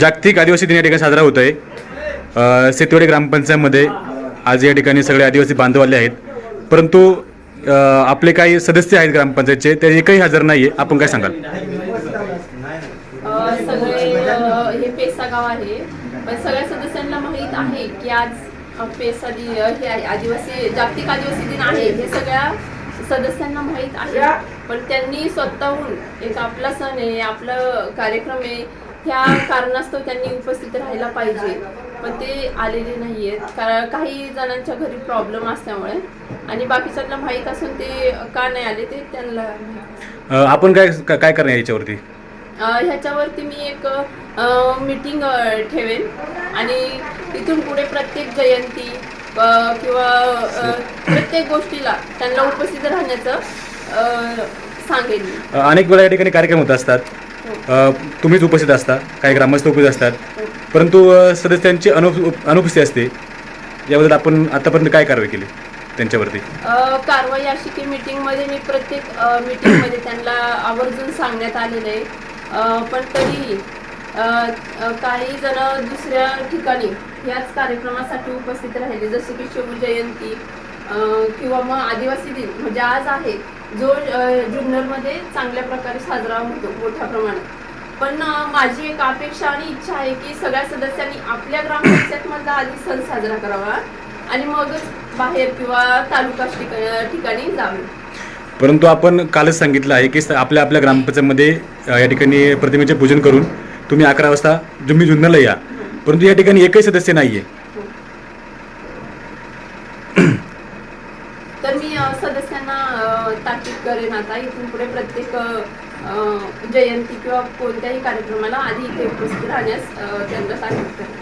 जागतिक आदिवासी दिन या ठिकाणी साजरा होत आहे सेतुवाडी ग्रामपंचायतमध्ये आज या ठिकाणी सगळे आदिवासी बांधव आले आहेत. परंतु आपले काही सदस्य आहेत ग्रामपंचायतचे ते एकही हजर नाही आहे आपण काय सांगाल? सगळे हे पेसा गाव आहे. पण सगळ्या सदस्यांना माहीत आहे की आज पेसा हे आदिवासी जागतिक आदिवासी दिन आहे. हे सगळ्या सदस्यांना माहीत आहे. पण त्यांनी स्वतःहून एक आपला सण आहे आपलं कार्यक्रम आहे ह्या कारणास्तव त्यांनी उपस्थित राहायला पाहिजे. पण ते आलेले नाही आहेत कारण काही जणांच्या घरी प्रॉब्लेम असल्यामुळे. आणि बाकीच्यांना माहीत असून ते का नाही आले ते त्यांना. अ, आपण काय काय करणार याच्यावरती? अ, ह्याच्यावरती मी एक मीटिंग ठेवेन. आणि इथून पुढे प्रत्येक जयंती अ, किंवा अ, प्रत्येक गोष्टीला त्यांना उपस्थित राहण्याचं अ, सांगेन मी. अ, अनेक वेळा या ठिकाणी कार्यक्रम होत असतात. अ, तुम्हीच उपस्थित असता. काही ग्रामस्थ उपस्थित असतात. परंतु अ, सदस्यांची अनु अनुपस्थिती असते. याबद्दल आपण आतापर्यंत काय कारवाई केली त्यांच्यावरती? अ, कारवाई अशी की मीटिंगमध्ये मी प्रत्येक मीटिंगमध्ये त्यांना आवर्जून सांगण्यात आलेलं आहे. अ, पण तरीही अ, अ, काही जण दुसऱ्या ठिकाणी याच कार्यक्रमासाठी उपस्थित राहिले. जसे की शिवजयंती अ, किंवा मग आदिवासी दिन म्हणजे आज आहे. जो जुन्नरमध्ये चांगल्या प्रकारे साजरा होतो मोठ्या प्रमाणात. पण माझी एक अपेक्षा आणि इच्छा आहे की सगळ्या सदस्यांनी आपल्या ग्रामपंचायतमधला आधी सण साजरा करावा आणि मगच बाहेर किंवा तालुका ठिका- ठिकाणी जावे. परंतु आपण कालच सांगितलं आहे की आपल्या आपल्या ग्रामपंचायतमध्ये या ठिकाणी प्रतिमेचे पूजन करून तुम्ही अकरा वाजता तुम्ही जुन्नरला या. परंतु या ठिकाणी एकही सदस्य नाही आहे तर मी सदस्यांना ताकीद करेन आता. इथून पुढे प्रत्येक अ, जयंती किंवा कोणत्याही कार्यक्रमाला आधी इथे उपस्थित राहण्यास त्यांना ताकीद करेन.